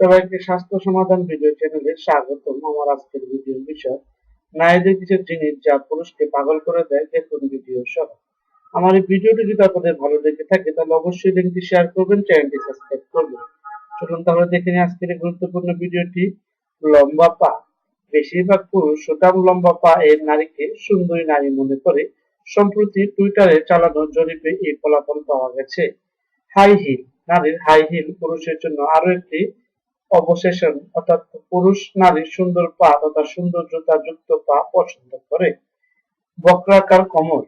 সবাইকে স্বাস্থ্য সমাধান ভিডিও চ্যানেলে স্বাগতম। আমার আজকের ভিডিওর বিষয়, নারীদের কিছু জিনিস যা পুরুষকে পাগল করে দেয়, দেখুন ভিডিও সহ। আমার এই ভিডিওটি যদি আপনাদের ভালো লেগে থাকে, তাহলে অবশ্যই লিঙ্কটি শেয়ার করবেন, চ্যানেলটি সাবস্ক্রাইব করবেন। চলুন তাহলে দেখে নিই আজকের এই গুরুত্বপূর্ণ ভিডিওটি। লম্বা পা। বেশিরভাগ পুরুষ সুঠাম লম্বা পা এর নারীকে সুন্দরী নারী মনে করে। সম্প্রতি টুইটারে চালানো জরিপে এই ফলাফল পাওয়া গেছে। High heel. নারীর হাই হিল পুরুষের জন্য আরও একটি অবসেশন অর্থাৎ পুরুষ নারীর সুন্দর পা তথা সুন্দর জুতা যুক্ত পা পছন্দ করে। বক্রাকার কোমর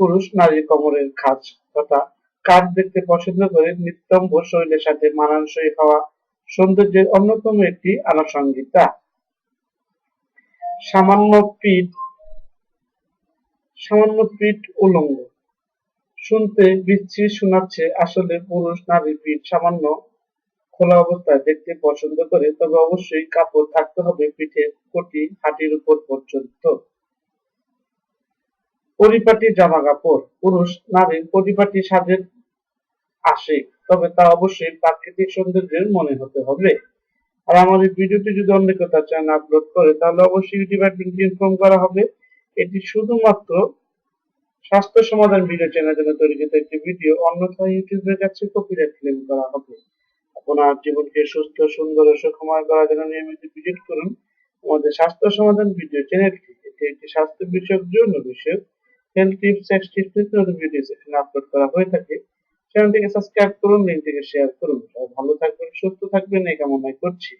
পুরুষ নারীর কোমরের খাঁজ তথা কাঠ দেখতে পছন্দ করে নিত্যম্ব শরীরের সাথে মানানসই হওয়া সৌন্দর্যের অন্যতম একটি আনুষঙ্গিতা সামান্য পিঠ সামান্য পিঠ উলঙ্গ। শুনতে বিচ্ছিরি শোনাচ্ছে আসলে পুরুষ নারী পিঠ সামান্য খোলা অবস্থায় দেখতে পছন্দ করে, তবে অবশ্যই কাপড় থাকতে হবে পিঠের কোটি, হাঁটির উপর পর্যন্ত। পরিপাটি জামা কাপড় পুরুষ, নারীর পরিপাটি সাজের আসে, তবে তা অবশ্যই প্রাকৃতিক সৌন্দর্যের মনে হতে হবে। আর এই ভিডিওটি যদি অন্য তার চ্যানেল আপলোড করে, তাহলে অবশ্যই ইউটিউব অ্যাডমিনকে ইনফর্ম করা হবে। এটি শুধুমাত্র স্বাস্থ্য সমাধান ভিডিও চ্যানেলের জন্য তৈরিকৃত একটি ভিডিও, অন্যথায় ইউটিউবের কাছে কপিরাইট ক্লেম করা হবে। আপনার জীবনকে সুস্থ, সুন্দর ও সুখময় করার জন্য নিয়মিত ভিজিট করুন। আমাদের স্বাস্থ্য সমাধান ভিডিও চ্যানেলটি এটি একটি স্বাস্থ্য বিষয়ক জন্য বিষয়ক হেলথ টিপস সেক্স টিপস নতুন ভিডিও সেখানে আপলোড করা হয়ে থাকে। চ্যানেলটিকে সাবস্ক্রাইব করুন লিঙ্কটিকে শেয়ার করুন। ভালো থাকবেন, সুস্থ থাকবেন, এই কামনাই করছি।